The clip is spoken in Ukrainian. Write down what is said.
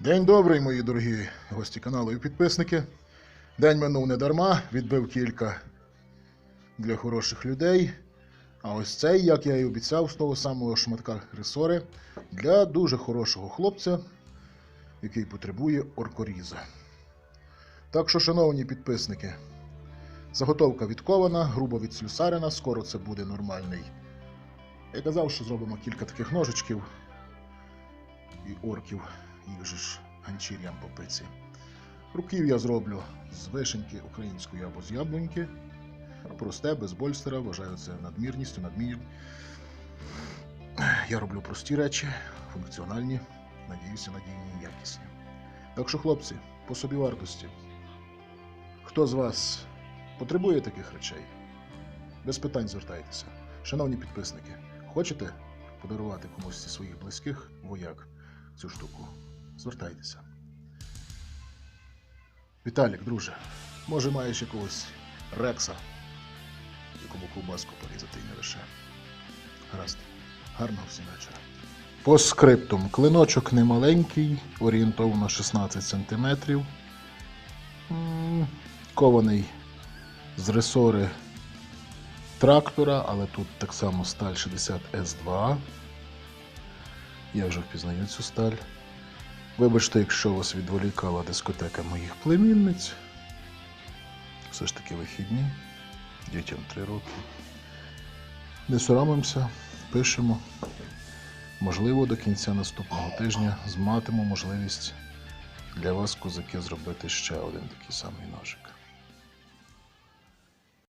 День добрий, мої дорогі гості каналу і підписники. День минув не дарма, відбив кілька для хороших людей. А ось цей, як я і обіцяв, з того самого шматка ресори для дуже хорошого хлопця, який потребує оркоріза. Так що, шановні підписники, заготовка відкована, грубо відслюсарена, скоро це буде нормальний. Я казав, що зробимо кілька таких ножичків і орків, же ж ганчір'ям по пиці. Руків я зроблю з вишеньки української або з яблуньки. Просте, без больстера, вважаю це надмірністю, надмір. Я роблю прості речі, функціональні, надіюся, надійні і якісні. Так що, хлопці, по собі вартості. Хто з вас потребує таких речей? Без питань звертайтеся. Шановні підписники, хочете подарувати комусь зі своїх близьких вояк цю штуку? Звертайтеся. Віталік, друже, може маєш якогось рекса, якому ковбаску порізати і не лише. Гаразд. Гарного всім вечора. По скриптум. Клиночок немаленький, орієнтовно 16 см. Кований з ресори трактора, але тут так само сталь 60 S2. Я вже впізнаю цю сталь. Вибачте, якщо вас відволікала дискотека моїх племінниць. Все ж таки вихідні. Дітям 3 роки. Не соромимося, пишемо. Можливо, до кінця наступного тижня зматиму можливість для вас, козаки, зробити ще один такий самий ножик.